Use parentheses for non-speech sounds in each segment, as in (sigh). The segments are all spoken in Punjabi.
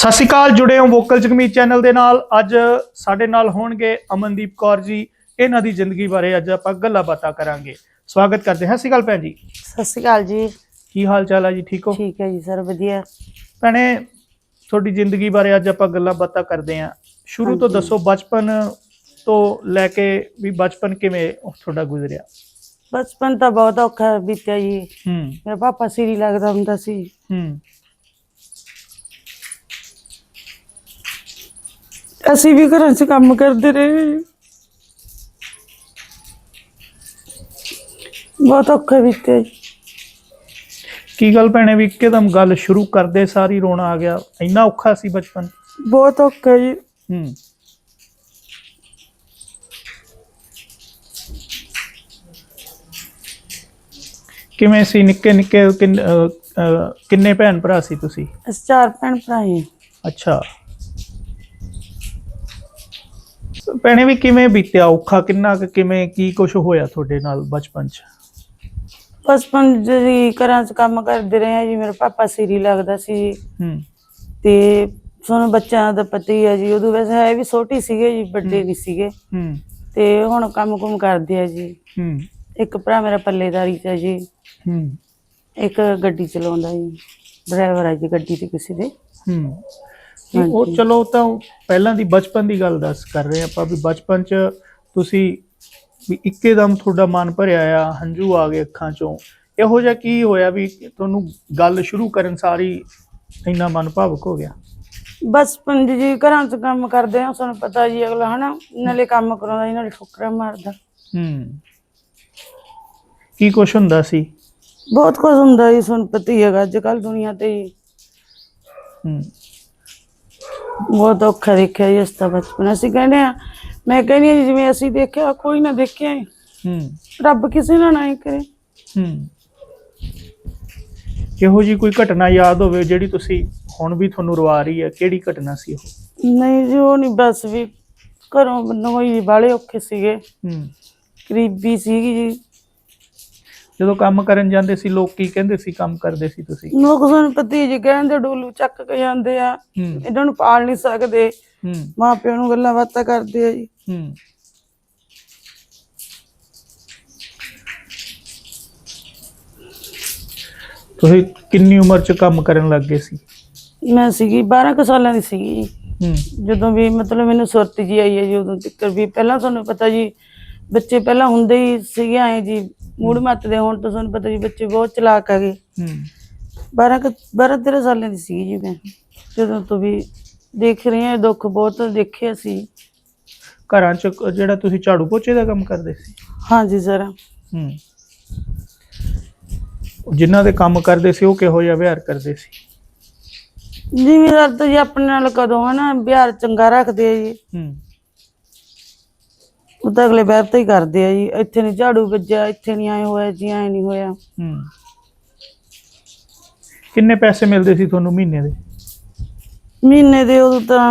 ਸਤਿ ਸ਼੍ਰੀ ਅਕਾਲ ਜੁੜੇ ਹੋ ਵੋਕਲ ਜਗਮੀਤ ਚੈਨਲ ਦੇ ਨਾਲ। ਅੱਜ ਸਾਡੇ ਨਾਲ ਹੋਣਗੇ ਅਮਨਦੀਪ ਕੌਰ ਜੀ ਇਹਨਾਂ ਦੀ ਜ਼ਿੰਦਗੀ ਬਾਰੇ ਅੱਜ ਆਪਾਂ ਗੱਲਾਂ ਬਾਤਾਂ ਕਰਾਂਗੇ। ਸਵਾਗਤ ਕਰਦੇ ਹਾਂ। ਸਤਿ ਸ਼੍ਰੀ ਅਕਾਲ ਭੈਣ ਜੀ। ਸਤਿ ਸ਼੍ਰੀ ਅਕਾਲ ਜੀ। ਕੀ ਹਾਲ ਚਾਲ ਹੈ ਜੀ? ਠੀਕ ਹੋ? ਠੀਕ ਹੈ ਜੀ ਸਰ ਵਧੀਆ। ਭੈਣੇ ਤੁਹਾਡੀ ਜ਼ਿੰਦਗੀ ਬਾਰੇ ਅੱਜ ਆਪਾਂ ਗੱਲਾਂ ਬਾਤਾਂ ਕਰਦੇ ਹਾਂ। ਸ਼ੁਰੂ ਤੋਂ। ਦੱਸੋ ਬਚਪਨ ਤੋਂ ਲੈ ਕੇ ਵੀ ਬਚਪਨ ਕਿਵੇਂ ਤੁਹਾਡਾ ਗੁਜ਼ਰਿਆ? ਬਚਪਨ ਤਾਂ ਬਹੁਤ ਔਖਾ ਬੀਤਿਆ ਜੀ। ਹੂੰ। ਮੇਰਾ ਪਾਪਾ ਸੀਰੀ ਲੱਗਦਾ ਹੁੰਦਾ ਸੀ। ਹੂੰ। ਅਸੀਂ ਵੀ ਘਰਾਂ 'ਚ ਕੰਮ ਕਰਦੇ ਰਹੇ। ਬਹੁਤ ਔਖਾ ਬੀਤਿਆ ਜੀ। ਕੀ ਗੱਲ ਭੈਣੇ ਵੀ ਇੱਕਦਮ ਗੱਲ ਸ਼ੁਰੂ ਕਰਦੇ ਸਾਰੀ ਰੋਣਾ ਆ ਗਿਆ। ਇੰਨਾ ਔਖਾ ਸੀ ਬਚਪਨ? ਬਹੁਤ ਔਖਾ ਜੀ। ਹੂੰ। ਕਿਵੇਂ ਸੀ? ਨਿੱਕੇ ਨਿੱਕੇ ਕਿੰਨੇ ਭੈਣ ਭਰਾ ਸੀ ਤੁਸੀਂ? ਅਸੀਂ ਚਾਰ ਭੈਣ ਭਰਾ ਹਾਂ। ਅੱਛਾ। ਭੈਣੇ ਵੀ ਕਿਵੇਂ ਬੀਤਿਆ ਔਖਾ ਕਿੰਨਾ ਕੁ ਕਿਵੇਂ ਕੀ ਕੁਝ ਹੋਇਆ ਤੁਹਾਡੇ ਨਾਲ ਬਚਪਨ ਚ? ਬਚਪਨ ਜੀ ਘਰਾਂ 'ਚ ਕੰਮ ਕਰਦੇ ਰਹੇ ਹਾਂ ਜੀ ਮੇਰਾ ਪਾਪਾ ਸੀਰੀ ਲੱਗਦਾ ਸੀ ਜੀ। ਹੂੰ। ਤੇ ਤੁਹਾਨੂੰ ਬੱਚਿਆਂ ਦਾ ਪਤਾ ਹੀ ਹੈ ਜੀ ਉਦੋਂ ਵੈਸੇ ਹੈ ਵੀ ਛੋਟੀ ਸੀਗੇ ਜੀ ਵੱਡੇ ਨਹੀਂ ਸੀਗੇ। ਹੂੰ। ਤੇ ਹੁਣ ਕੰਮ ਕੁਮ ਕਰਦੇ ਆ ਜੀ। ਹੂੰ। ਇੱਕ ਭਰਾ ਮੇਰਾ ਪੱਲੇਦਾਰੀ ਚ ਹੈ ਜੀ। ਹੂੰ। ਇੱਕ ਗੱਡੀ ਚਲਾਉਂਦਾ ਜੀ ਡਰਾਈਵਰ ਹੈ ਜੀ ਗੱਡੀ ਤੇ ਕਿਸੇ ਦੇ। ਹੂੰ। ਨਹੀਂ, ਉਹ। ਚਲੋ ਤਾਂ ਪਹਿਲਾਂ ਦੀ ਬਚਪਨ ਦੀ ਗੱਲ ਦੱਸ ਕਰ ਰਹੇ ਆਪਾਂ ਵੀ ਬਚਪਨ ਚ ਤੁਸੀਂ ਵੀ ਇੱਕੇਦਮ ਤੁਹਾਡਾ ਮਨ ਭਰਿਆ ਆ ਹੰਝੂ ਆ ਗਏ ਅੱਖਾਂ ਚੋਂ। ਇਹੋ ਜਿਹਾ ਕੀ ਹੋਇਆ ਵੀ ਤੁਹਾਨੂੰ ਗੱਲ ਸ਼ੁਰੂ ਕਰਨ ਸਾਰੀ ਇੰਨਾ ਮਨ ਭਾਵੁਕ ਹੋ ਗਿਆ? ਬਚਪਨ 'ਚ ਜੀ ਘਰਾਂ 'ਚ ਕੰਮ ਕਰਦੇ ਆ ਸਾਨੂੰ ਪਤਾ ਜੀ ਅਗਲਾ ਹਨਾ? ਨਾਲੇ ਕੰਮ ਕਰਾਉਂਦਾ ਜੀ ਨਾਲੇ ਠੋਕਰਾਂ ਮਾਰਦਾ। ਹੂੰ। ਕੀ ਕੁਛ ਹੁੰਦਾ ਸੀ? ਬਹੁਤ ਕੁਝ ਹੁੰਦਾ ਜੀ ਤੁਹਾਨੂੰ ਪਤਾ ਹੀ ਹੈਗਾ ਅੱਜ ਕੱਲ ਦੁਨੀਆ ਤੇ ਜੀ। ਹੂੰ। ਬਹੁਤ ਔਖਾ ਦੇਖਿਆ ਜੀ ਇਸ ਤਾਂ ਬਚਪਨ ਅਸੀਂ ਕਹਿੰਦੇ ਆ ਮੈਂ ਕਹਿੰਦੀ ਜੀ ਜਿਵੇਂ ਅਸੀਂ ਦੇਖਿਆ ਕੋਈ ਨਾ ਦੇਖਿਆ। ਹੂੰ। ਰੱਬ ਕਿਸੇ ਨਾਲ ਨਾ ਹੀ ਕਰੇ। ਹੂੰ। ਇਹੋ ਜੀ ਕੋਈ ਘਟਨਾ ਯਾਦ ਹੋਵੇ ਜਿਹੜੀ ਤੁਸੀਂ ਹੁਣ ਵੀ ਤੁਹਾਨੂੰ ਰਵਾ ਰਹੀ ਹੈ? ਕਿਹੜੀ ਘਟਨਾ ਸੀ ਉਹ? ਨਹੀਂ ਜੀ ਉਹ ਨਹੀਂ ਬਸ ਵੀ ਘਰੋਂ ਬੰਨੋਂ ਹੀ ਬਾਲੇ ਔਖੇ ਸੀਗੇ। ਹੂੰ। ਗਰੀਬੀ ਸੀਗੀ ਜੀ। ਜਦੋਂ ਕੰਮ ਕਰਨ ਜਾਂਦੇ ਸੀ ਲੋਕ ਕੀ ਕਹਿੰਦੇ ਸੀ ਕੰਮ ਕਰਦੇ ਸੀ ਤੁਸੀਂ? ਲੋਕ ਸਾਨੂੰ ਪਤਾ ਜੀ ਕਹਿੰਦੇ ਡੋਲੂ ਚੱਕ ਕੇ ਜਾਂਦੇ ਆ। ਹੂੰ। ਇਹਨਾਂ ਨੂੰ ਪਾਲ ਨਹੀਂ ਸਕਦੇ। ਹੂੰ। ਮਾਂ ਪਿਓ ਨੂੰ ਗੱਲਾਂ ਬਾਤਾਂ ਕਰਦੇ ਆ ਜੀ। ਹੂੰ। ਤੁਸੀਂ ਕਿੰਨੀ ਉਮਰ ਚ ਕੰਮ ਕਰਨ ਲੱਗ ਗਏ ਸੀ? ਮੈਂ ਸੀਗੀ 12 ਕੁ ਸਾਲਾਂ ਦੀ ਸੀਗੀ ਜੀ। ਹੂੰ। ਜਦੋਂ ਵੀ ਮਤਲਬ ਮੈਨੂੰ ਸੁਰਤ ਜੀ ਆਈ ਹੈ ਜੀ ਉਦੋਂ ਤੱਕ ਵੀ। ਪਹਿਲਾਂ ਤੁਹਾਨੂੰ ਪਤਾ ਜੀ ਬੱਚੇ ਪਹਿਲਾਂ ਹੁੰਦੇ ਹੀ ਸੀਗੇ ਆਏ ਜੀ ਮੂੜ ਮੱਤਦੇ ਹੁਣ ਤਾਂ ਤੁਹਾਨੂੰ ਪਤਾ ਜੀ ਬੱਚੇ ਬਹੁਤ ਚਲਾਕ ਹੈਗੇ ਹੂੰ। 12 ਕੁ 12 13 ਸਾਲਾਂ ਦੀ ਸੀਗੀ ਜੀ ਮੈਂ। ਜਦੋਂ ਤੋਂ ਵੀ ਦੇਖ ਰਹੀ ਹਾਂ ਦੁੱਖ ਬਹੁਤ ਦੇਖਿਆ ਸੀ। ਘਰਾਂ ਚ ਜਿਹੜਾ ਤੁਸੀਂ ਝਾੜੂ ਪੋਚੇ ਦਾ ਕੰਮ ਕਰਦੇ ਸੀ? ਹਾਂਜੀ ਸਰ। ਹੂੰ। ਜਿਨ੍ਹਾਂ ਦੇ ਕੰਮ ਕਰਦੇ ਸੀ ਉਹ ਕਿਹੋ ਜਿਹਾ ਵਿਹਾਰ ਕਰਦੇ ਸੀ? ਜ਼ਿਮੀਦਾਰ ਤਾਂ ਜੀ ਆਪਣੇ ਨਾਲ ਕਦੋਂ ਹਨਾ ਬਿਹਾਰ ਚੰਗਾ ਰੱਖਦੇ ਆ ਜੀ। ਹੂੰ। ਉਹ ਤਾਂ ਅਗਲੇ ਬੈਰ ਹੀ ਕਰਦੇ ਆ ਜੀ ਇੱਥੇ ਨਹੀਂ ਝਾੜੂ ਵੱਜਿਆ ਇੱਥੇ ਨਹੀਂ ਆਏ ਹੋਇਆ ਜੀ ਐ ਨਹੀਂ ਹੋਇਆ ਹੂੰ। ਕਿੰਨੇ ਪੈਸੇ ਮਿਲਦੇ ਸੀ ਤੁਹਾਨੂੰ ਮਹੀਨੇ ਦੇ? ਮਹੀਨੇ ਦੇ ਉਦੋਂ ਤਾਂ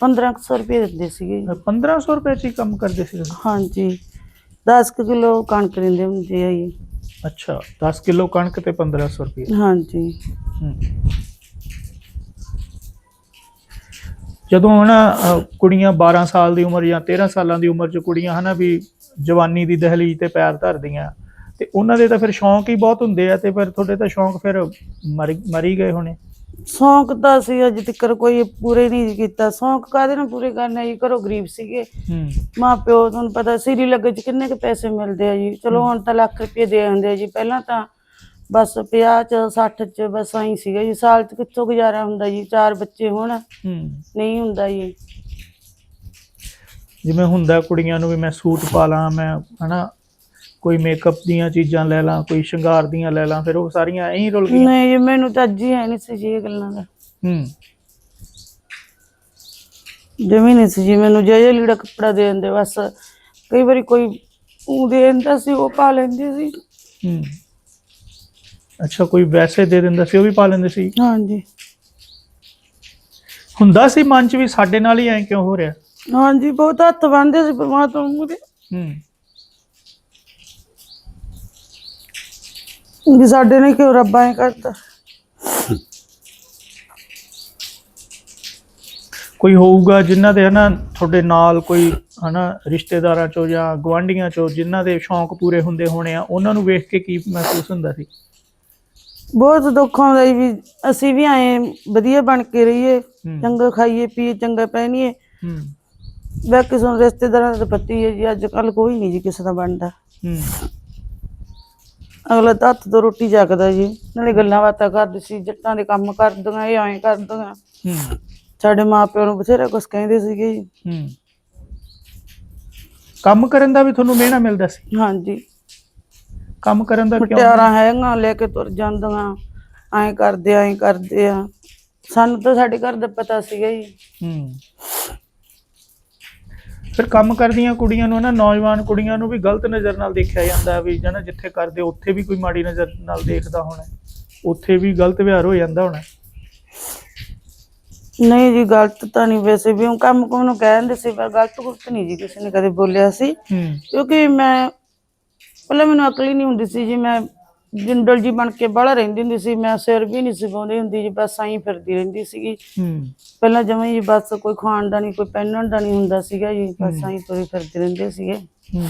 1500 ਰੁਪਏ ਦਿੰਦੇ ਸੀਗੇ 1500 ਰੁਪਏ ਚ ਹੀ ਕੰਮ ਕਰਦੇ ਸੀ ਤੁਸੀਂ? ਹਾਂਜੀ। 10 ਕਿਲੋ ਕਣਕ ਦਿੰਦੇ ਹੁੰਦੇ ਆ ਜੀ। ਅੱਛਾ 10 ਕਿਲੋ ਕਣਕ ਤੇ 1500 ਰੁਪਏ। ਹਾਂਜੀ। ਹਮ। ਜਦੋਂ ਹਨਾ ਕੁੜੀਆਂ 12 ਸਾਲ ਦੀ ਉਮਰ ਜਾਂ 13 ਸਾਲਾਂ ਦੀ ਉਮਰ 'ਚ ਕੁੜੀਆਂ ਹਨਾ ਵੀ ਜਵਾਨੀ ਦੀ ਦਹਲੀਜ਼ ਤੇ ਪੈਰ ਧਰਦੀਆਂ ਤੇ ਉਹਨਾਂ ਦੇ ਤਾਂ ਫਿਰ ਸ਼ੌਂਕ ਹੀ ਬਹੁਤ ਹੁੰਦੇ ਆ ਤੇ ਫਿਰ ਤੁਹਾਡੇ ਤਾਂ ਸ਼ੌਂਕ ਫਿਰ ਮਰ ਗਏ ਹੋਣੇ। ਸ਼ੌਂਕ ਤਾਂ ਸੀ ਅਜੇ ਤੱਕ ਕੋਈ ਪੂਰੇ ਨਹੀਂ ਕੀਤਾ। ਸ਼ੌਂਕ ਕਾਹਦੇ ਨਾਲ ਪੂਰੇ ਕਰਨੇ ਜੀ? ਘਰੋਂ ਗਰੀਬ ਸੀਗੇ। ਮਾਂ ਪਿਓ ਤੁਹਾਨੂੰ ਪਤਾ ਸੀਰੀ ਲੱਗੇ ਚ ਕਿੰਨੇ ਕੁ ਪੈਸੇ ਮਿਲਦੇ ਆ ਜੀ? ਚਲੋ ਹੁਣ ਤਾਂ ਲੱਖ ਰੁਪਏ ਦੇ ਦਿੰਦੇ ਆ ਜੀ। ਪਹਿਲਾਂ ਤਾਂ ਬਸ 50 ਚ 60 ਚ ਬਸ ਆਈ ਸੀਗਾ ਜੀ। ਸਾਲ ਚ ਕਿੱਥੋਂ ਗੁਜ਼ਾਰਾ ਹੁੰਦਾ ਜੀ? ਚਾਰ ਬੱਚੇ ਹੋਣ। ਹੂੰ। ਨਹੀਂ ਹੁੰਦਾ ਜੀ। ਜਿਵੇਂ ਹੁੰਦਾ ਕੁੜੀਆਂ ਨੂੰ ਵੀ ਮੈਂ ਸੂਟ ਪਾ ਲਾਂ ਮੈਂ ਹਨਾ ਕੋਈ ਮੇਕਅਪ ਦੀਆਂ ਚੀਜ਼ਾਂ ਲੈ ਲਾਂ ਕੋਈ ਸ਼ਿੰਗਾਰ ਦੀਆਂ ਲੈ ਲਾਂ ਫਿਰ ਉਹ ਸਾਰੀਆਂ ਐਂ ਹੀ ਰੁਲ ਗਈਆਂ। ਨਹੀਂ ਜੀ ਮੈਨੂੰ ਤਾਂ ਅੱਜ ਹੀ ਹੈ ਨਹੀਂ ਸੀ ਜੀ ਇਹ ਗੱਲਾਂ ਦਾ। ਹੂੰ। ਜਮੀ ਨਹੀਂ ਸੀ ਜੀ ਮੈਨੂੰ ਜੇ ਜੇ ਲੀੜਾ ਕੱਪੜਾ ਦੇ ਦਿੰਦੇ ਬਸ ਕਈ ਵਾਰੀ ਕੋਈ ਉਹ ਦੇ ਦਿੰਦਾ ਸੀ ਉਹ ਪਾ ਲੈਂਦੇ ਸੀ। ਹੂੰ। ਅੱਛਾ ਕੋਈ ਵੈਸੇ ਦੇ ਦਿੰਦਾ ਸੀ ਉਹ ਵੀ ਪਾ ਲੈਂਦੇ ਸੀ? ਹਾਂਜੀ। ਹੁੰਦਾ ਸੀ ਮਨ 'ਚ ਵੀ ਸਾਡੇ ਨਾਲ ਹੀ ਐਂ ਕਿਉਂ ਹੋ ਰਿਹਾ? ਹਾਂਜੀ ਬਹੁਤ ਹੱਥ ਬੰਨਦੇ ਸੀ ਪਰਮਾਤਮਾ ਮੂਰੇ ਹੂੰ। ਵੀ ਸਾਡੇ ਨੇ ਕਿਉਂ ਰੱਬ ਐ ਕਰਦਾ ਕੋਈ ਹੋਊਗਾ ਜਿਨ੍ਹਾਂ ਦੇ ਹਨਾ ਤੁਹਾਡੇ ਨਾਲ ਕੋਈ ਹਨਾ ਰਿਸ਼ਤੇਦਾਰਾਂ ਚੋਂ ਜਾਂ ਗਵਾਂਢੀਆਂ ਚੋਂ ਜਿਨ੍ਹਾਂ ਦੇ ਸ਼ੌਂਕ ਪੂਰੇ ਹੁੰਦੇ ਹੋਣੇ ਆ ਉਹਨਾਂ ਨੂੰ ਵੇਖ ਕੇ ਕੀ ਮਹਿਸੂਸ ਹੁੰਦਾ ਸੀ? ਬਹੁਤ ਦੁੱਖ ਆਉਂਦਾ ਜੀ ਵੀ ਅਸੀਂ ਵੀ ਆਏ ਵਧੀਆ ਬਣ ਕੇ ਰਹੀਏ। ਚੰਗਾ ਖਾਈਏ ਪੀਏ ਚੰਗਾ ਪਹਿਨੀਏ। ਹੂੰ। ਬਾਕੀ ਸਾਨੂੰ ਰਿਸ਼ਤੇਦਾਰਾਂ ਦਾ ਪਤੀ ਹੈ ਜੀ ਅੱਜ ਕੱਲ ਕੋਈ ਨਹੀਂ ਜੀ ਕਿਸੇ ਦਾ ਬਣਦਾ। ਹੂੰ। ਅਗਲਾ ਤਾਂ ਹੱਥ ਤੋਂ ਰੋਟੀ ਚੱਕਦਾ ਜੀ ਨਾਲੇ ਗੱਲਾਂ ਬਾਤਾਂ ਕਰਦੇ ਸੀ ਜੱਟਾਂ ਦੇ ਕੰਮ ਕਰਦੀਆਂ ਇਹ ਐਂ ਕਰਦੀਆਂ। ਹੂੰ। ਸਾਡੇ ਮਾਪਿਆਂ ਨੂੰ ਬਥੇਰਾ ਕੁਝ ਕਹਿੰਦੇ ਸੀਗੇ ਜੀ। ਹੂੰ। ਕੰਮ ਕਰਨ ਦਾ ਵੀ ਤੁਹਾਨੂੰ ਮਿਹਣਾ ਮਿਲਦਾ ਸੀ। ਹਾਂਜੀ। ਕੰਮ ਕਰਨ ਦਾ ਕਿਉਂ? ਮੁਟਿਆਰਾਂ ਹੈਗੀਆਂ ਲੈ ਕੇ ਤੁਰ ਜਾਂਦੀਆਂ। ਐਂ ਕਰਦੇ ਐਂ ਕਰਦੇ ਆ। ਸਾਨੂੰ ਤਾਂ ਸਾਡੇ ਘਰ ਦਾ ਪਤਾ ਸੀਗਾ ਜੀ। ਹੂੰ। ਫਿਰ ਕੰਮ ਕਰਦੀਆਂ ਕੁੜੀਆਂ ਨੂੰ ਨਾ ਨੌਜਵਾਨ ਕੁੜੀਆਂ ਨੂੰ ਵੀ ਗਲਤ ਨਜ਼ਰ ਨਾਲ ਦੇਖਿਆ ਜਾਂਦਾ ਵੀ ਜਣਾ ਜਿੱਥੇ ਕਰਦੇ ਉੱਥੇ ਵੀ ਕੋਈ ਮਾੜੀ ਨਜ਼ਰ ਨਾਲ ਦੇਖਦਾ ਹੋਣਾ। ਉੱਥੇ ਵੀ ਗਲਤ ਵਿਹਾਰ ਹੋ ਜਾਂਦਾ ਹੋਣਾ। ਨਹੀਂ ਜੀ ਗਲਤ ਤਾਂ ਨਹੀਂ ਵੈਸੇ ਵੀ। ਉਹ ਕੰਮ ਕੋਮ ਨੂੰ ਕਹਿੰਦੇ ਸੀ ਪਰ ਗਲਤ ਗੁਲਤ ਨਹੀਂ ਜੀ। ਕਿਸੇ ਨੇ ਕਦੇ ਬੋਲਿਆ ਸੀ। ਹੂੰ। ਕਿਉਂਕਿ ਮੈਂ ਪਹਿਲਾਂ ਮੈਨੂੰ ਅਕਲ ਹੀ ਨਹੀਂ ਹੁੰਦੀ ਸੀ ਜੀ ਮੈਂ ਜਿੰਦਲ ਜੀ ਬਣ ਕੇ ਬਾਹਲਾ ਰਹਿੰਦੀ ਹੁੰਦੀ ਸੀ ਮੈਂ ਸਿਰ ਵੀ ਨਹੀਂ ਸਿਵਾਉਂਦੀ ਹੁੰਦੀ ਜੀ ਬਸ ਆਈ ਫਿਰਦੀ ਰਹਿੰਦੀ ਸੀਗੀ। ਹੂੰ। ਪਹਿਲਾਂ ਜਮਾਂ ਹੀ ਬਸ ਕੋਈ ਖਾਣ ਦਾ ਨਹੀਂ ਕੋਈ ਪਹਿਨਣ ਦਾ ਨਹੀਂ ਹੁੰਦਾ ਸੀਗਾ ਜੀ ਬਸ ਆਈ ਤੁਰੇ ਫਿਰਦੇ ਰਹਿੰਦੇ ਸੀਗੇ। ਹੂੰ।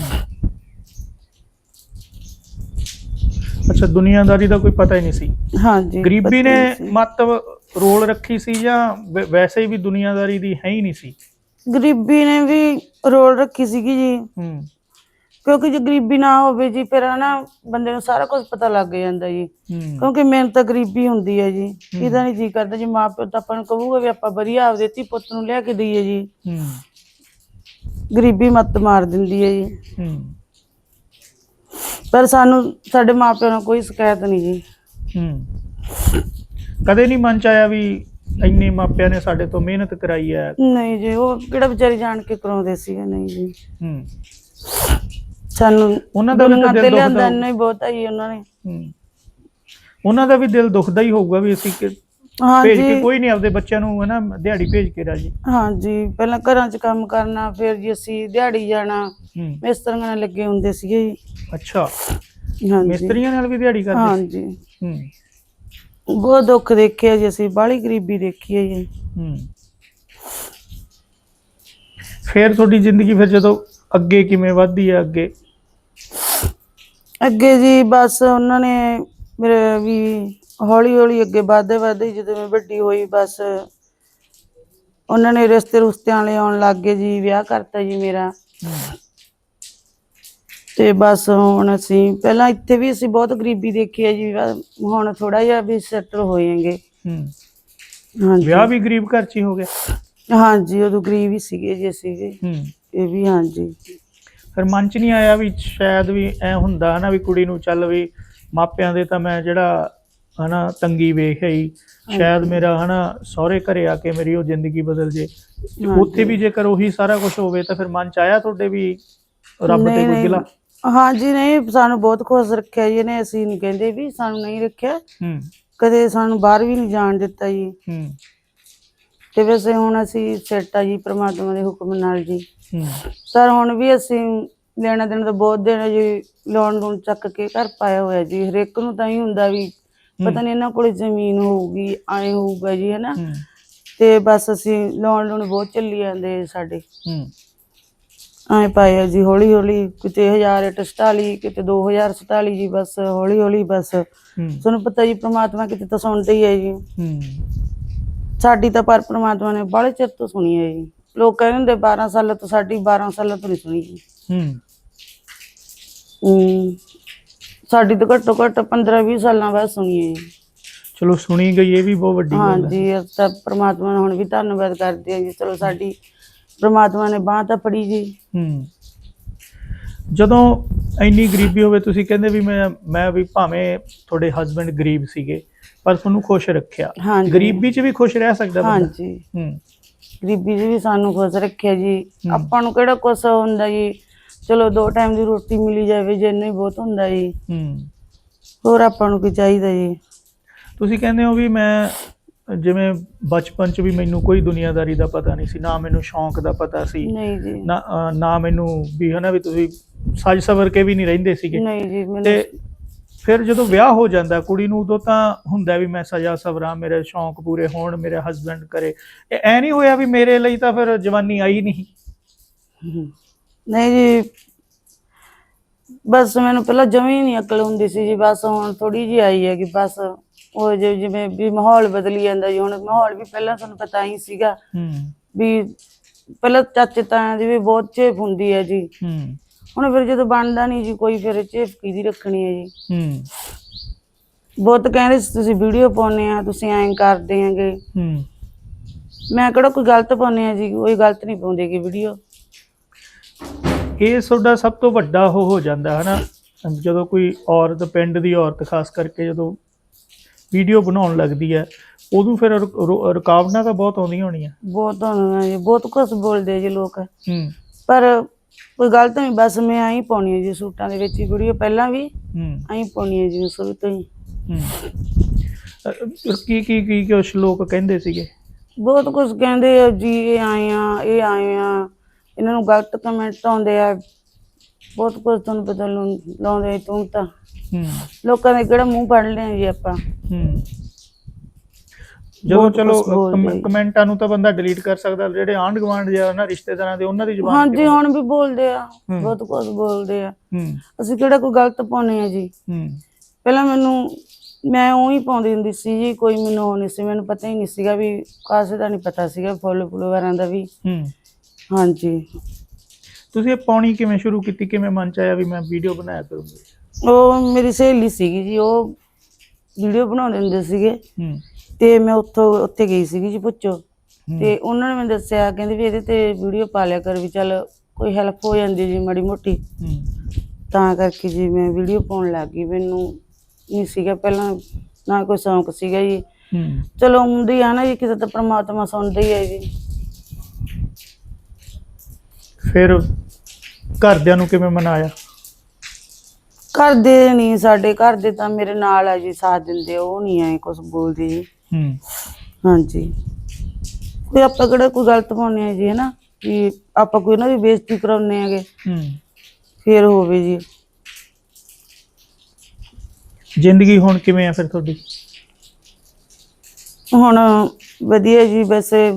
ਅੱਛਾ ਦੁਨੀਆਦਾਰੀ ਦਾ ਕੋਈ ਪਤਾ ਹੀ ਨਹੀਂ ਸੀ। ਹਾਂਜੀ ਗਰੀਬੀ ਪਤਾ ਨੇ ਨਹੀਂ ਸੀ। ਰੋਲ ਰੱਖੀ ਸੀ ਜਾਂ ਵੈ- ਵੈਸੇ ਵੀ ਦੁਨੀਆਦਾਰੀ ਦੀ ਹੈ ਹੀ ਨਹੀਂ ਸੀ? ਗਰੀਬੀ ਨੇ ਵੀ ਰੋਲ ਰੱਖੀ ਸੀਗੀ ਜੀ। ਹੂੰ। ਕਿਉਂਕਿ ਜੇ ਗਰੀਬੀ ਨਾ ਹੋਵੇ ਜੀ ਫਿਰ ਨਾ ਬੰਦੇ ਨੂੰ ਸਾਰਾ ਕੁਝ ਪਤਾ ਲੱਗ ਜਾਂਦਾ ਜੀ। ਹੂੰ। ਕਿਉਂਕਿ ਮਿਹਨਤ ਤਾਂ ਗਰੀਬੀ ਹੁੰਦੀ ਹੈ ਜੀ। ਇਹਦਾ ਨਹੀਂ ਜੀ ਕਰਦਾ ਜੀ ਮਾਪਿਓ ਤਾਂ ਆਪਾਂ ਨੂੰ ਕਹੂਗਾ ਵੀ ਆਪਾਂ ਵਧੀਆ ਆਪਦੇ ਧੀ ਪੁੱਤ ਨੂੰ ਲਿਆ ਕੇ ਦਈਏ ਜੀ। ਹੂੰ। ਗਰੀਬੀ ਮੱਤ ਮਾਰ ਦਿੰਦੀ ਹੈ ਜੀ। ਹੂੰ। ਪਰ ਸਾਨੂੰ ਸਾਡੇ ਮਾਪਿਆਂ ਨਾਲ ਕੋਈ ਸ਼ਿਕਾਇਤ ਨਹੀਂ ਜੀ। ਹੂੰ। ਕਦੇ ਨਹੀਂ ਮਨ ਚ ਆਇਆ ਵੀ ਇੰਨੇ ਮਾਪਿਆਂ ਨੇ ਸਾਡੇ ਤੋਂ ਮਿਹਨਤ ਕਰਾਈ ਹੈ। ਨਹੀਂ ਜੀ ਉਹ ਕਿਹੜਾ ਵਿਚਾਰੀ ਜਾਣ ਕੇ ਕਰਾਉਂਦੇ ਸੀਗੇ ਨਹੀਂ ਜੀ। ਹੂੰ। ਸਾਨੂੰ ਉਹਨਾਂ ਦਾ ਵੀ ਤਾਂ ਦਿਲ ਦੁਖਦਾ ਲਿਆਂਦਾ ਇੰਨਾ ਹੀ ਬਹੁਤ ਜੀ ਉਹਨਾਂ ਨੇ। ਹੂੰ। ਉਹਨਾਂ ਦਾ ਵੀ ਦਿਲ ਦੁਖਦਾ ਹੀ ਹੋਊਗਾ ਵੀ ਅਸੀਂ ਕਿ- ਭੇਜ ਕੇ ਹਾਂਜੀ ਕੋਈ ਨਹੀਂ ਆਪਦੇ ਬੱਚਿਆਂ ਨੂੰ ਹੈ ਨਾ ਦਿਹਾੜੀ ਭੇਜ ਕੇ ਰਾਜੀ। ਹਾਂਜੀ ਪਹਿਲਾਂ ਘਰਾਂ 'ਚ ਕੰਮ ਕਰਨਾ ਫਿਰ ਜੀ ਅਸੀਂ ਦਿਹਾੜੀ ਜਾਣਾ। ਹੂੰ। ਮਿਸਤਰੀਆਂ ਨਾਲ ਲੱਗੇ ਹੁੰਦੇ ਸੀਗੇ ਜੀ। ਅੱਛਾ। ਹਾਂਜੀ। ਮਿਸਤਰੀਆਂ ਨਾਲ ਵੀ ਦਿਹਾੜੀ ਕਰਦੇ ਹਾਂਜੀ। ਹੂੰ। ਬਹੁਤ ਦੁੱਖ ਦੇਖਿਆ ਜੀ ਅਸੀਂ ਬਾਹਲੀ ਗਰੀਬੀ ਦੇਖੀ ਹੈ ਜੀ। ਹੂੰ। ਫਿਰ ਤੁਹਾਡੀ ਜ਼ਿੰਦਗੀ ਫਿਰ ਜਦੋਂ ਅੱਗੇ ਕਿਵੇਂ ਵੱਧਦੀ ਹੈ ਅੱਗੇ ਅੱਗੇ ਜੀ ਬਸ ਉਹਨਾਂ ਨੇ ਮੇਰੇ ਵੀ ਹੌਲੀ ਹੌਲੀ ਅੱਗੇ ਵਧਦੇ ਵਧਦੇ ਜਦੋਂ ਮੈਂ ਵੱਡੀ ਹੋਈ ਬਸ ਉਹਨਾਂ ਨੇ ਰਿਸ਼ਤੇ ਰੁਸ਼ਤਿਆਂ ਵਾਲੇ ਆਉਣ ਲੱਗ ਗਏ ਜੀ ਵਿਆਹ ਕਰਤਾ ਜੀ ਮੇਰਾ। ਤੇ ਬਸ ਹੁਣ ਅਸੀਂ ਪਹਿਲਾਂ ਇੱਥੇ ਵੀ ਅਸੀਂ ਬਹੁਤ ਗਰੀਬੀ ਦੇਖੀ ਹੈ ਜੀ ਬਸ ਹੁਣ ਥੋੜਾ ਜਿਹਾ ਵੀ ਸੈਟਲ ਹੋਏਗੇ ਹੂੰ। ਹਾਂਜੀ। ਵਿਆਹ ਵੀ ਗਰੀਬ ਘਰ ਚ ਹੀ ਹੋ ਗਿਆ? ਹਾਂਜੀ ਉਦੋਂ ਗਰੀਬ ਹੀ ਸੀਗੇ ਜੀ ਅਸੀਂ ਵੀ। ਹੂੰ। ਇਹ ਵੀ ਹਾਂਜੀ। ਫਿਰ ਮਨ ਚ ਨਹੀਂ ਆਇਆ ਵੀ ਸ਼ਾਇਦ ਵੀ ਐ ਹੁੰਦਾ ਹਨਾ ਵੀ ਕੁੜੀ ਨੂੰ ਚੱਲ ਵੀ ਮਾਪਿਆਂ ਦੇ ਤਾਂ ਮੈਂ ਜਿਹੜਾ ਹਨਾ ਤੰਗੀ ਵੇਖ ਆਈ। ਸ਼ਾਇਦ ਮੇਰਾ ਹਨਾ ਸਹੁਰੇ ਘਰੇ ਆ ਕੇ ਮੇਰੀ ਉਹ ਜ਼ਿੰਦਗੀ ਬਦਲ ਜੇ। ਉੱਥੇ ਵੀ ਜੇਕਰ ਉਹੀ ਸਾਰਾ ਕੁਝ ਹੋਵੇ ਤਾਂ ਫਿਰ ਮਨ ਚ ਆਇਆ ਤੁਹਾਡੇ ਵੀ ਰੱਬ ਤੇ ਨਹੀਂ, ਕੋਈ ਨਹੀਂ। ਗਿਲਾ? ਹਾਂਜੀ ਨਹੀਂ ਸਾਨੂੰ ਬਹੁਤ ਖੁਸ਼ ਰੱਖਿਆ ਜੀ ਇਹਨੇ ਅਸੀਂ ਨਹੀਂ ਕਹਿੰਦੇ ਵੀ ਸਾਨੂੰ ਨਹੀਂ ਰੱਖਿਆ। ਹੂੰ। ਕਦੇ ਸਾਨੂੰ ਬਾਹਰ ਵੀ ਨਹੀਂ ਜਾਣ ਦਿੱਤਾ ਜੀ। ਹੂੰ। ਤੇ ਵੈਸੇ ਹੁਣ ਅਸੀਂ ਸੈੱਟ ਜੀ ਪ੍ਰਮਾਤਮਾ ਦੇ ਹੁਕਮ ਨਾਲ ਜੀ। ਹੂੰ। ਸਰ ਹੁਣ ਵੀ ਅਸੀਂ ਲੈਣਾ ਦੇਣਾ ਤਾਂ ਬਹੁਤ ਦੇਣਾ ਜੀ ਲੋਨ ਲੋਨ ਚੱਕ ਕੇ ਘਰ ਪਾਇਆ ਹੋਇਆ ਜੀ। ਹਰੇਕ ਨੂੰ ਤਾਂ ਹੀ ਹੁੰਦਾ ਵੀ ਪਤਾ ਨਹੀਂ ਇਹਨਾਂ ਕੋਲੇ ਜ਼ਮੀਨ ਹੋਊਗੀ ਆਏ ਹੋਊਗਾ ਜੀ ਹੈਨਾ? ਹੂੰ। ਤੇ ਬਸ ਅਸੀਂ ਲੋਨ ਲੋਨ ਬਹੁਤ ਚੱਲੀ ਜਾਂਦੇ ਸਾਡੇ। ਹੂੰ। ਐ ਪਾਇਆ ਜੀ ਹੌਲੀ ਹੌਲੀ ਕਿਤੇ 1048 ਕਿਤੇ 2047 ਜੀ ਬਸ ਹੌਲੀ ਹੌਲੀ ਬਸ। ਹੂੰ। ਤੁਹਾਨੂੰ ਪਤਾ ਜੀ ਪ੍ਰਮਾਤਮਾ ਕਿਤੇ ਤਾਂ ਸੁਣਦਾ ਹੀ ਹੈ ਜੀ। ਹੂੰ। ਸਾਡੀ ਤਾਂ ਪਰ ਪ੍ਰਮਾਤਮਾ ਨੇ ਬਾਹਲੇ ਚਿਰ ਤੋਂ ਸੁਣੀ ਹੈ ਜੀ। ਲੋਕ ਕਹਿੰਦੇ ਹੁੰਦੇ 12 ਸਾਲਾਂ ਤੋਂ ਸਾਡੀ 12 ਸਾਲਾਂ ਤੋਂ ਨਹੀਂ ਸੁਣੀ ਜੀ। ਹੂੰ। ਹਮ, ਸਾਡੀ ਤਾਂ ਘੱਟੋ ਘੱਟ 15 20 ਸਾਲਾਂ ਬਾਅਦ ਸੁਣੀ ਹੈ ਜੀ। ਚਲੋ ਸੁਣੀ ਗਈ ਇਹ ਵੀ ਬਹੁਤ ਵੱਡੀ ਗੱਲ ਹੈ ਹਾਂਜੀ ਅਸੀਂ ਤਾਂ ਪ੍ਰਮਾਤਮਾ ਦਾ ਹੁਣ ਵੀ ਧੰਨਵਾਦ ਕਰਦੇ ਹਾਂ ਜੀ। ਚਲੋ ਸਾਡੀ ਪ੍ਰਮਾਤਮਾ ਨੇ ਬਾਂਹ ਤਾਂ ਫੜੀ ਜੀ। ਹੂੰ। ਜਦੋਂ ਇੰਨੀ ਗਰੀਬੀ ਹੋਵੇ ਤੁਸੀਂ ਕਹਿੰਦੇ ਵੀ ਮੈਂ ਮੈਂ ਵੀ ਭਾਵੇਂ ਤੁਹਾਡੇ ਹਸਬੰਡ ਗਰੀਬ ਸੀਗੇ ਪਰ ਤੁਹਾਨੂੰ ਖੁਸ਼ ਰੱਖਿਆ। ਹਾਂਜੀ। ਗਰੀਬੀ 'ਚ ਵੀ ਖੁਸ਼ ਰਹਿ ਸਕਦਾ ਬੰਦਾ। ਹਾਂਜੀ। ਹੂੰ। ਗਰੀਬੀ 'ਚ ਵੀ ਸਾਨੂੰ ਖੁਸ਼ ਰੱਖਿਆ ਜੀ। ਹਮ। ਆਪਾਂ ਨੂੰ ਕਿਹੜਾ ਕੁਛ ਹੁੰਦਾ ਜੀ? ਚਲੋ ਦੋ ਟਾਈਮ ਦੀ ਰੋਟੀ ਮਿਲੀ ਜਾਵੇ ਜੇ ਇੰਨਾ ਹੀ ਬਹੁਤ ਹੁੰਦਾ ਜੀ। ਹੂੰ। ਹੋਰ ਆਪਾਂ ਨੂੰ ਕੀ ਚਾਹੀਦਾ ਜੀ? ਤੁਸੀਂ ਕਹਿੰਦੇ ਹੋ ਵੀ ਮੈਂ ਜਿਵੇਂ ਬਚਪਨ 'ਚ ਵੀ ਮੈਨੂੰ ਕੋਈ ਦੁਨੀਆਦਾਰੀ ਦਾ ਪਤਾ ਨਹੀਂ ਸੀ ਨਾ ਮੈਨੂੰ ਸ਼ੌਂਕ ਦਾ ਪਤਾ ਸੀ। ਨਹੀਂ ਜੀ। ਨਾ ਮੈਨੂੰ ਵੀ ਹਨਾ ਵੀ ਤੁਸੀਂ ਸੱਜ ਸਵਰ ਕੇ ਵੀ ਨਹੀਂ ਰਹਿੰਦੇ ਸੀਗੇ। ਨਹੀਂ ਜੀ ਮੈਨੂੰ ਤੇ ਫਿਰ ਜਦੋਂ ਵਿਆਹ ਹੋ ਜਾਂਦਾ ਕੁੜੀ ਨੂੰ ਉਦੋਂ ਤਾਂ ਹੁੰਦਾ ਵੀ ਮੈਂ ਸਜ਼ਾ ਸਬਰਾਂ ਮੇਰੇ ਸ਼ੌਂਕ ਪੂਰੇ ਹੋਣ ਮੇਰੇ ਹਸਬੰਡ ਕਰੇ। ਇਹ ਐ ਨਹੀਂ ਹੋਇਆ ਵੀ ਮੇਰੇ ਲਈ ਤਾਂ ਫਿਰ ਜਵਾਨੀ ਆਈ ਨਹੀਂ? ਨਹੀਂ ਜੀ ਬਸ ਮੈਨੂੰ ਪਹਿਲਾਂ ਜਮੀ ਨਹੀਂ ਅਕਲ ਹੁੰਦੀ ਸੀ ਜੀ ਬਸ ਹੁਣ ਥੋੜੀ ਜਿਹੀ ਆਈ ਹੈ ਕਿ ਬਸ ਉਹ ਜਿ- ਜਿਵੇਂ ਵੀ ਮਾਹੌਲ ਬਦਲੀ ਜਾਂਦਾ ਜੀ ਹੁਣ ਮਾਹੌਲ ਵੀ ਪਹਿਲਾਂ ਤੁਹਾਨੂੰ ਪਤਾ ਹੀ ਸੀਗਾ ਵੀ ਪਹਿਲਾਂ ਚਾਚੇ ਤਾਇਆਂ ਦੀ ਵੀ ਬਹੁਤ ਝੇਪ ਹੁੰਦੀ ਹੈ ਜੀ। ਹੂੰ। ਹੁਣ ਫਿਰ ਜਦੋਂ ਬਣਦਾ ਨਹੀਂ ਜੀ ਕੋਈ ਫਿਰ ਝੇਪ ਕਿਹਦੀ ਰੱਖਣੀ ਹੈ ਜੀ। ਹੂੰ। ਬਹੁਤ ਕਹਿੰਦੇ ਸੀ ਤੁਸੀਂ ਵੀਡੀਓ ਪਾਉਂਦੇ ਆ ਤੁਸੀਂ ਐਂ ਕਰਦੇ ਆਂਗੇ ਹੂੰ। ਮੈਂ ਕਿਹੜਾ ਕੋਈ ਗਲਤ ਪਾਉਂਦੇ ਆ ਜੀ ਕੋਈ ਗਲਤ ਨਹੀਂ ਪਾਉਂਦੇ ਕਿ ਵੀਡੀਓ ਇਹ ਤੁਹਾਡਾ ਸਭ ਤੋਂ ਵੱਡਾ ਉਹ ਹੋ ਜਾਂਦਾ ਹੈ ਨਾ ਜਦੋਂ ਕੋਈ ਔਰਤ ਪਿੰਡ ਦੀ ਔਰਤ ਖਾਸ ਕਰਕੇ ਜਦੋਂ ਵੀਡੀਓ ਬਣਾਉਣ ਲੱਗਦੀ ਹੈ ਉਦੋਂ ਫਿਰ ਰੁ- ਰੁ- ਰੁਕਾਵਟਾਂ ਤਾਂ ਬਹੁਤ ਆਉਂਦੀਆਂ ਹੋਣੀਆਂ। ਬਹੁਤ ਹੁੰਦੀਆਂ ਜੀ ਬਹੁਤ ਕੁਝ ਬੋਲਦੇ ਆ ਜੀ ਲੋਕ। ਹੂੰ। ਪਰ ਕੋਈ ਗਲਤ ਨਹੀਂ ਬਸ ਮੈਂ ਹੀ ਪਾਉਣੀ ਹੈ ਜੀ ਸੂਟਾਂ ਦੇ ਵਿੱਚ ਵੀਡੀਓ ਪਹਿਲਾਂ ਵੀ ਹੂੰ। ਹੀ ਪਾਉਣੀ ਹੈ ਜੀ ਸ਼ੁਰੂ ਤੋਂ ਹੀ। ਹੂੰ। ਅਹ ਕੀ ਕੀ ਕੀ ਕੁਛ ਲੋਕ ਕਹਿੰਦੇ ਸੀਗੇ? ਬਹੁਤ ਕੁਝ ਕਹਿੰਦੇ ਆ ਜੀ ਇਹ ਆਏ ਆ ਇਹ ਆਏ ਆ। ਇਹਨਾਂ ਨੂੰ ਗਲਤ ਕਮੈਂਟ ਆਉਂਦੇ ਆ। ਬਹੁਤ ਕੁਝ ਤੁਹਾਨੂੰ ਪਤਾ ਲਾਉਂ- ਲਾਉਂਦੇ ਤੂੰ ਤਾਂ। ਹੂੰ। ਲੋਕਾਂ ਦੇ ਕਿਹੜਾ ਮੂੰਹ ਪੜ ਲਿਆ ਜੀ ਆਪਾਂ। ਹੂੰ। ਜਦੋਂ ਚਲੋ। ਕਮੈਂਟਾਂ ਨੂੰ ਤਾਂ ਬੰਦਾ ਡਿਲੀਟ ਕਰ ਸਕਦਾ ਜਿਹੜੇ ਆਂਢ ਗੁਆਂਢ ਜਾਂ ਨਾ ਰਿਸ਼ਤੇਦਾਰਾਂ ਦੇ ਉਹਨਾਂ ਦੀ ਜ਼ੁਬਾਨ ਹਾਂਜੀ ਹੁਣ ਵੀ ਬੋਲਦੇ ਆ। ਬਹੁਤ ਕੁਝ ਬੋਲਦੇ ਆ। ਅਸੀਂ ਕਿਹੜਾ ਕੋਈ ਗਲਤ ਪਾਉਨੇ ਆ ਜੀ? ਪਹਿਲਾਂ ਮੈਨੂੰ ਮੈਂ ਉਹੀ ਪਾਉਂਦੀ ਹੁੰਦੀ ਸੀ ਜੀ ਕੋਈ ਮੈਨੂੰ ਉਹ ਨਹੀਂ ਸੀ ਮੈਨੂੰ ਪਤਾ ਹੀ ਨਹੀਂ ਸੀਗਾ ਵੀ ਕਾਸੇ ਦਾ ਨਹੀਂ ਪਤਾ ਸੀਗਾ ਫੁੱਲ ਫੁੱਲਵਾਰਾਂ ਦਾ ਵੀ। ਹਾਂਜੀ। ਤੁਸੀਂ ਇਹ ਪਾਉਣੀ ਕਿਵੇਂ ਸ਼ੁਰੂ ਕੀਤੀ? ਕਿਵੇਂ ਮਨ ਚ ਆਇਆ ਵੀ ਮੈਂ ਵੀਡੀਓ ਬਣਾਇਆ ਕਰੂੰਗੀ? ਉਹ ਮੇਰੀ ਸਹੇਲੀ ਸੀਗੀ ਜੀ ਉਹ ਵੀਡੀਓ ਬਣਾਉਂਦੇ ਹੁੰਦੇ ਸੀਗੇ। ਹੂੰ। ਤੇ ਮੈਂ ਉੱਥੋਂ ਉੱਥੇ ਗਈ ਸੀਗੀ ਜੀ ਪੁੱਛੋ। ਤੇ ਉਹਨਾਂ ਨੇ ਮੈਨੂੰ ਦੱਸਿਆ ਕਹਿੰਦੇ ਵੀ ਇਹਦੇ ਤੇ ਵੀਡੀਓ ਪਾ ਲਿਆ ਕਰ ਵੀ ਚੱਲ ਕੋਈ ਹੈਲਪ ਹੋ ਜਾਂਦੀ ਜੀ ਮਾੜੀ ਮੋਟੀ। ਤਾਂ ਕਰਕੇ ਜੀ ਮੈਂ ਵੀਡੀਓ ਪਾਉਣ ਲੱਗ ਗਈ। ਮੈਨੂੰ ਨਹੀਂ ਸੀਗਾ ਪਹਿਲਾਂ ਨਾ ਕੋਈ ਸ਼ੌਂਕ ਸੀਗਾ ਜੀ। ਚਲੋ ਹੁੰਦੀ ਆ ਨਾ ਜੀ ਕਿਸੇ ਤਾਂ ਪ੍ਰਮਾਤਮਾ ਸੁਣਦਾ ਹੀ ਹੈ ਜੀ। ਫਿਰ ਘਰਦਿਆਂ ਨੂੰ ਕਿਵੇਂ ਮਨਾਇਆ? ਘਰ ਦੇ ਨਹੀਂ ਸਾਡੇ ਘਰ ਦੇ ਤਾਂ ਮੇਰੇ ਨਾਲ ਆ ਜੀ ਸਾਥ ਦਿੰਦੇ ਉਹ ਨਹੀਂ ਐ ਕੁਝ ਬੋਲਦੇ ਜੀ। ਹੂੰ। ਹਾਂਜੀ। ਕੋਈ ਆਪਾਂ ਕਿਹੜਾ ਕੋਈ ਗਲਤ ਪਾਉਂਦੇ ਆ ਜੀ ਹੈ ਨਾ ਵੀ ਆਪਾਂ ਕੋਈ ਨਾ ਦੀ ਬੇਇੱਜ਼ਤੀ ਕਰਾਉਂਦੇ ਆਗੇ ਹੂੰ। ਫੇਰ ਹੋਵੇ ਜੀ। ਜ਼ਿੰਦਗੀ ਹੁਣ ਕਿਵੇਂ ਆ ਫਿਰ ਤੁਹਾਡੀ? ਹੁਣ ਵਧੀਆ ਜੀ ਵੈਸੇ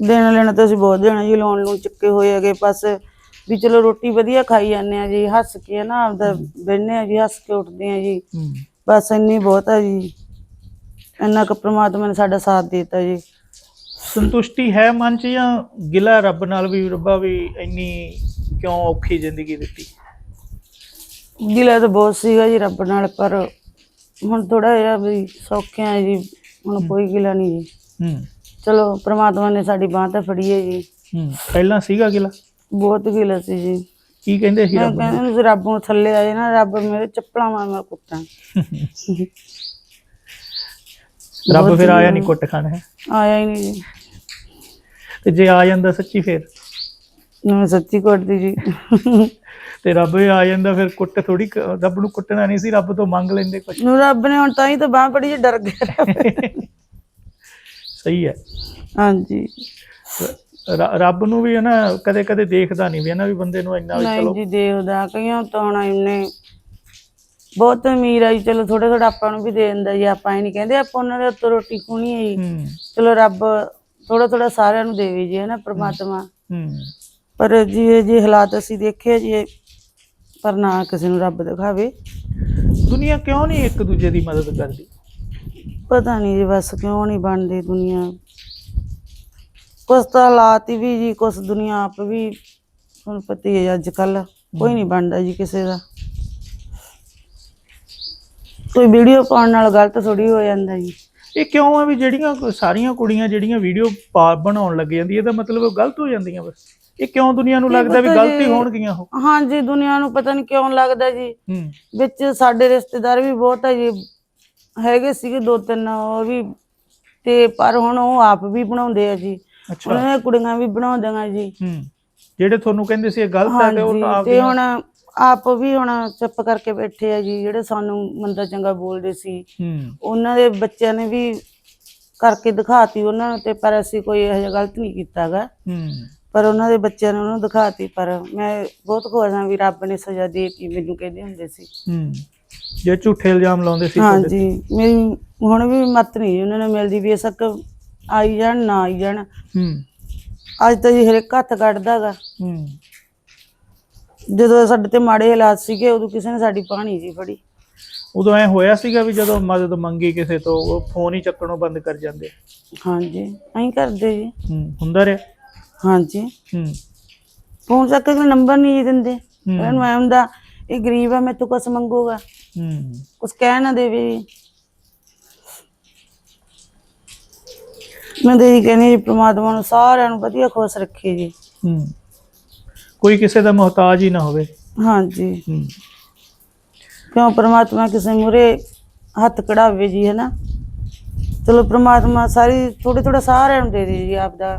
ਦੇਣਾ ਲੈਣਾ ਤਾਂ ਅਸੀਂ ਬਹੁਤ ਦੇਣਾ ਜੀ ਲੋਨ ਨੂੰ ਚੱਕੇ ਹੋਏ ਹੈਗੇ ਬਸ ਵੀ ਚਲੋ ਰੋਟੀ ਵਧੀਆ ਖਾਈ ਜਾਂਦੇ ਆ ਜੀ ਹੱਸ ਕੇ ਨਾ ਆਪਦਾ ਬਹਿੰਦੇ ਆ ਜੀ ਹੱਸ ਕੇ ਉੱਠਦੇ ਆ ਜੀ। ਹੂੰ। ਬਸ ਇੰਨੀ ਬਹੁਤ ਆ ਜੀ। ਇੰਨਾ ਕੁ ਪ੍ਰਮਾਤਮਾ ਨੇ ਸਾਡਾ ਸਾਥ ਦਿੱਤਾ ਜੀ। ਸੰਤੁਸ਼ਟੀ ਹੈ ਮਨ ਚ ਜਾਂ ਗਿਲਾ ਰੱਬ ਨਾਲ ਵੀ ਰੱਬਾ ਵੀ ਇੰਨੀ ਕਿਉਂ ਔਖੀ ਜ਼ਿੰਦਗੀ ਦਿੱਤੀ? ਗਿਲਾ ਤਾਂ ਬਹੁਤ ਸੀਗਾ ਜੀ ਰੱਬ ਨਾਲ ਪਰ ਹੁਣ ਥੋੜਾ ਜਿਹਾ ਵੀ ਸੌਖੇ ਆ ਜੀ ਹੁਣ ਕੋਈ ਗਿਲਾ ਨਹੀਂ ਜੀ। ਹੂੰ। ਚਲੋ ਪ੍ਰਮਾਤਮਾ ਨੇ ਸਾਡੀ ਬਾਂਹ ਤਾਂ ਫੜੀ ਹੈ ਜੀ। ਹੂੰ ਪਹਿਲਾਂ ਸੀਗਾ ਗਿਲਾ? ਬਹੁਤ ਗਿਲਾ ਸੀ ਜੀ। ਕੀ ਕਹਿੰਦੇ ਸੀ ਮੈਂ ਰੱਬ ਨੂੰ? ਕਹਿੰਦੀ ਰੱਬ ਨੂੰ ਥੱਲੇ ਆ ਜਾਏ ਨਾ ਰੱਬ ਮੇਰੇ ਚੱਪਲਾਂ ਮਾਰ ਮਾਰ ਕੁੱਟਾਂ। (laughs) ਰੱਬ ਫਿਰ ਆਇਆ। ਨਹੀਂ ਕੁੱਟ ਖਾਣਾ ਹੈ। ਆਇਆ ਹੀ ਨਹੀਂ ਜੀ। ਤੇ ਜੇ ਆ ਜਾਂਦਾ ਸੱਚੀ ਫਿਰ? ਮੈਂ ਸੱਚੀ ਕੁੱਟਦੀ ਜੀ। ਤੇ ਰੱਬ ਵੀ ਆ ਜਾਂਦਾ ਫਿਰ ਕੁੱਟ ਥੋੜੀ ਰੱਬ ਨੂੰ ਕੁੱਟਣਾ ਨਹੀਂ ਸੀ ਰੱਬ ਤੋਂ ਮੰਗ ਲੈਂਦੇ ਕੁਝ ਨੂੰ ਰੱਬ ਨੇ ਹੁਣ ਤਾਂ ਹੀ ਤਾਂ ਬਾਂਹ ਫੜੀ ਜੀ ਡਰ ਗਿਆ ਸਹੀ ਹੈ। ਹਾਂਜੀ। ਰੱਬ ਨੂੰ ਵੀ ਹੈ ਨਾ ਕਦੇ ਕਦੇ ਦੇਖਦਾ ਨਹੀਂ ਵੀ ਹੈ ਨਾ ਵੀ ਬੰਦੇ ਨੂੰ ਇੰਨਾ ਵੀ ਨਹੀਂ ਚਲੋ। ਜੀ ਦੇਖਦਾ ਕਈਆਂ ਤਾਂ ਹੁਣ ਇਹਨੇ ਬਹੁਤ ਅਮੀਰ ਆ ਜੀ ਚਲੋ ਥੋੜਾ ਥੋੜਾ ਆਪਾਂ ਨੂੰ ਵੀ ਦੇ ਦਿੰਦਾ ਜੀ ਆਪਾਂ ਇਹ ਨਹੀਂ ਕਹਿੰਦੇ ਆਪਾਂ ਉਹਨਾਂ ਦੇ ਉੱਤੋਂ ਰੋਟੀ ਖੂਣੀ ਹੈ ਜੀ। ਹੂੰ। ਚਲੋ ਰੱਬ ਥੋੜਾ ਥੋੜਾ ਸਾਰਿਆਂ ਨੂੰ ਦੇਵੇ ਜੀ ਹੈ ਨਾ ਪ੍ਰਮਾਤਮਾ। ਹੂੰ। ਪਰ ਜੀ ਇਹ ਜੀ ਹਾਲਾਤ ਅਸੀਂ ਦੇਖੇ ਜੀ ਇਹ ਪਰ ਨਾ ਕਿਸੇ ਨੂੰ ਰੱਬ ਦਿਖਾਵੇ। ਦੁਨੀਆ ਕਿਉਂ ਨਹੀਂ ਇੱਕ ਦੂਜੇ ਦੀ ਮਦਦ ਕਰਦੀ? ਪਤਾ ਨਹੀਂ ਜੀ ਬਸ ਕਿਉਂ ਨਹੀਂ ਬਣਦੀ ਦੁਨੀਆ। ਕੁਛ ਤਾਂ ਹਾਲਾਤ ਹੀ ਵੀ ਜੀ ਕੁਛ ਦੁਨੀਆ ਆਪ ਵੀ ਤੁਹਾਨੂੰ ਪਤਾ ਹੀ ਹੈ ਅੱਜ ਕੱਲ ਕੋਈ ਨਹੀਂ ਬਣਦਾ ਜੀ ਕਿਸੇ ਦਾ। ਕੋਈ ਵੀਡੀਓ ਪਾਉਣ ਨਾਲ ਗਲਤ ਥੋੜੀ ਹੋ ਜਾਂਦਾ ਜੀ। ਇਹ ਕਿਉਂ ਆ ਵੀ ਜਿਹੜੀਆਂ ਕੋ- ਸਾਰੀਆਂ ਕੁੜੀਆਂ ਜਿਹੜੀਆਂ ਵੀਡੀਓ ਪਾ ਬਣਾਉਣ ਲੱਗ ਜਾਂਦੀ ਇਹਦਾ ਮਤਲਬ ਉਹ ਗਲਤ ਹੋ ਜਾਂਦੀਆਂ ਬਸ। ਇਹ ਕਿਉਂ ਦੁਨੀਆ ਨੂੰ ਲੱਗਦਾ ਵੀ ਪਤਾ ਗਲਤੀ ਜੀ। ਹੋਣਗੀਆਂ ਉਹ? ਹਾਂਜੀ ਦੁਨੀਆ ਨੂੰ ਪਤਾ ਨਹੀਂ ਕਿਉਂ ਲੱਗਦਾ ਜੀ। ਹੂੰ। ਵਿੱਚ ਸਾਡੇ ਰਿਸ਼ਤੇਦਾਰ ਵੀ ਬਹੁਤ ਹੈ ਜੀ। ਹੈਗੇ ਸੀਗੇ ਦੋ ਤਿੰਨ ਉਹ ਵੀ ਤੇ ਪਰ ਹੁਣ ਉਹ ਆਪ ਵੀ ਬਣਾਉਂਦੇ ਆ ਜੀ। ਅੱਛਾ। ਉਹਨਾਂ ਦੀਆਂ ਕੁੜੀਆਂ ਵੀ ਬਣਾਉਂਦੀਆਂ ਜੀ। ਹੂੰ। ਜਿਹੜੇ ਤੁਹਾਨੂੰ ਕਹਿੰਦੇ ਸੀ ਇਹ ਗਲਤ ਹੈ ਤੇ ਉਹ ਤਾਂ ਹਾਂਜੀ ਤੇ ਹੁਣ ਆਪ ਵੀ ਹੁਣ ਚੁੱਪ ਕਰਕੇ ਬੈਠੇ ਆ ਜੀ ਜਿਹੜੇ ਸਾਨੂੰ ਮੰਦਾ ਚੰਗਾ ਬੋਲਦੇ ਸੀ। ਹੂੰ। ਉਹਨਾਂ ਦੇ ਬੱਚਿਆਂ ਨੇ ਵੀ ਕਰਕੇ ਦਿਖਾਤੀ ਉਹਨਾਂ ਨੂੰ ਤੇ ਪਰ ਅਸੀਂ ਕੋਈ ਇਹੋ ਜਿਹਾ ਗਲਤ ਨਹੀਂ ਕੀਤਾਗਾ। ਹੂੰ। ਪਰ ਉਹਨਾਂ ਦੇ ਬੱਚਿਆਂ ਨੇ ਉਹਨੂੰ ਦਿਖਾਤੀ ਪਰ ਮੈਂ ਬਹੁਤ ਖੁਸ਼ ਹਾਂ ਵੀ ਰੱਬ ਨੇ ਸਜ਼ਾ ਦੇਤੀ ਮੈਨੂੰ ਕਹਿੰਦੇ ਹੁੰਦੇ ਸੀ। ਹੂੰ। ਜੇ ਝੂਠੇ ਇਲਜ਼ਾਮ ਲਾਉਂਦੇ ਸੀ ਤੁਹਾਡੇ ਤੇ। ਹਾਂਜੀ ਮੇਰੀ ਹੁਣ ਵੀ ਮਤ ਨਹੀਂ ਉਹਨਾਂ ਨੇ ਮਿਲਦੀ ਵੀ ਸਕ ਆਈ ਜਾਣ ਨਾ ਆਈ ਜਾਣ। ਹੂੰ। ਅੱਜ ਤਾਂ ਜੀ ਹਰੇਕ ਹੱਥ ਕੱਢਦਾਗਾ ਹੂੰ। ਜਦੋਂ ਸਾਡੇ ਤੇ ਮਾੜੇ ਹਾਲਾਤ ਸੀਗੇ ਉਦੋਂ ਕਿਸੇ ਨੇ ਸਾਡੀ ਪਾਣੀ ਜੀ ਫੜੀ। ਉਦੋਂ ਐ ਹੋਇਆ ਸੀਗਾ ਵੀ ਜਦੋਂ ਮਦਦ ਮੰਗੀ ਕਿਸੇ ਤੋਂ ਉਹ ਫੋਨ ਹੀ ਚੱਕਣੋਂ ਬੰਦ ਕਰ ਜਾਂਦੇ। ਹਾਂਜੀ ਐਂ ਕਰਦੇ ਜੀ। ਹੂੰ ਹੁੰਦਾ ਰਿਹਾ? ਹਾਂਜੀ। ਹੂੰ। ਫੋਨ ਚੱਕ ਕੇ ਨੰਬਰ ਨਹੀਂ ਜੀ ਦਿੰਦੇ। ਨੂੰ ਐਂ ਹੁੰਦਾ ਇਹ ਗਰੀਬ ਆ ਮੈਥੋਂ ਕੁਛ ਮੰਗੂਗਾ। ਹੂੰ। ਕੁਛ ਕਹਿ ਨਾ ਦੇਵੇ ਮੈਂ ਤੇ ਜੀ ਕਹਿੰਦੀ ਪ੍ਰਮਾਤਮਾ ਨੂੰ ਸਾਰਿਆਂ ਨੂੰ ਵਧੀਆ ਖੁਸ਼ ਰੱਖੇ ਜੀ। ਹੂੰ। ਕੋਈ ਕਿਸੇ ਦਾ ਮੁਹਤਾਜ ਹੀ ਨਾ ਹੋਵੇ। ਹਾਂਜੀ। ਹੂੰ। ਕਿਉਂ ਪ੍ਰਮਾਤਮਾ ਕਿਸੇ ਮੂਰੇ ਹੱਥ ਕਢਾਵੇ ਜੀ ਹੈ ਨਾ ਚਲੋ ਪ੍ਰਮਾਤਮਾ ਸਾਰੀ ਥੋੜੇ ਥੋੜਾ ਸਾਰਿਆਂ ਨੂੰ ਦੇ ਦੇ ਜੀ ਆਪਦਾ।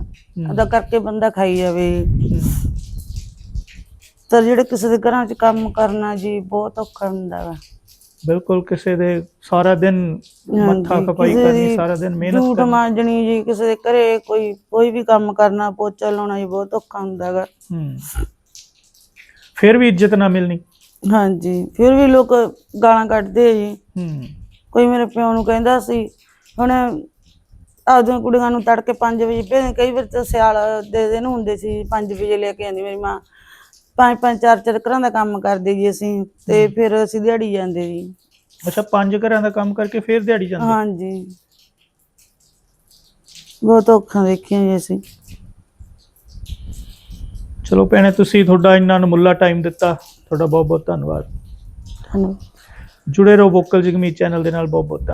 ਆਪਦਾ ਕਰਕੇ ਬੰਦਾ ਖਾਈ ਜਾਵੇ। ਹੂੰ। ਤਾਂ ਜਿਹੜੇ ਕਿਸੇ ਦੇ ਘਰਾਂ 'ਚ ਕੰਮ ਕਰਨਾ ਜੀ ਬਹੁਤ ਔਖਾ ਹੁੰਦਾ ਵਾ। ਬਿਲਕੁਲ ਕਿਸੇ ਦੇ ਸਾਰਾ ਦਿਨ ਮੱਥਾ ਖਪਾਈ ਕਰਨੀ ਸਾਰਾ ਦਿਨ ਮਿਹਨਤ ਝੂਠ ਕਰਨੀ। ਮਾਂਜਣੀ ਜੀ ਕਿਸੇ ਦੇ ਘਰੇ ਕੋਈ ਕੋਈ ਵੀ ਕੰਮ ਕਰਨਾ ਪੋਚਾ ਲਾਉਣਾ ਜੀ ਬਹੁਤ ਔਖਾ ਹੁੰਦਾ ਗਾ ਹੂੰ। ਫਿਰ ਵੀ ਇੱਜ਼ਤ ਨਾ ਮਿਲਣੀ। ਹਾਂਜੀ ਫਿਰ ਵੀ ਲੋਕ ਗਾਲਾਂ ਕੱਢਦੇ ਆ ਜੀ। ਹੂੰ। ਕੋਈ ਮੇਰੇ ਪਿਓ ਨੂੰ ਕਹਿੰਦਾ ਸੀ ਹੁਣ ਆਪਦੀਆਂ ਕੁੜੀਆਂ ਨੂੰ ਤੜਕੇ 5 ਵਜੇ ਭੇਜ ਕਈ ਵਾਰ ਤਾਂ ਸਿਆਲ ਦੇ ਦਿਨ ਹੁੰਦੇ ਸੀ 5 ਵਜੇ ਲੈ ਕੇ ਆਉਂਦੀ ਮੇਰੀ ਮਾਂ। ਪੰਜ ਪੰਜ ਚਾਰ ਚਾਰ ਘਰਾਂ ਦਾ ਕੰਮ ਕਰਦੇ ਜੀ ਅਸੀਂ ਤੇ ਫਿਰ ਅਸੀਂ ਦਿਹਾੜੀ ਜਾਂਦੇ ਜੀ। ਅੱਛਾ ਪੰਜ ਘਰਾਂ ਦਾ ਕੰਮ ਕਰਕੇ ਫਿਰ ਦਿਹਾੜੀ ਜਾਂਦੇ? ਹਾਂਜੀ। ਬਹੁਤ ਔਖਾ ਦੇਖਿਆ ਜੀ ਅਸੀਂ। ਚਲੋ ਭੈਣੇ ਤੁਸੀਂ ਤੁਹਾਡਾ ਇੰਨਾ ਅਨਮੁੱਲਾ ਟਾਈਮ ਦਿੱਤਾ। ਤੁਹਾਡਾ ਬਹੁਤ ਬਹੁਤ ਧੰਨਵਾਦ। ਧੰਨਵਾਦ। ਜੁੜੇ ਰਹੋ ਵੋਕਲ ਜਗਮੀਤ ਚੈਨਲ ਦੇ ਨਾਲ। ਬਹੁਤ ਬਹੁਤ ਧੰਨਵਾਦ।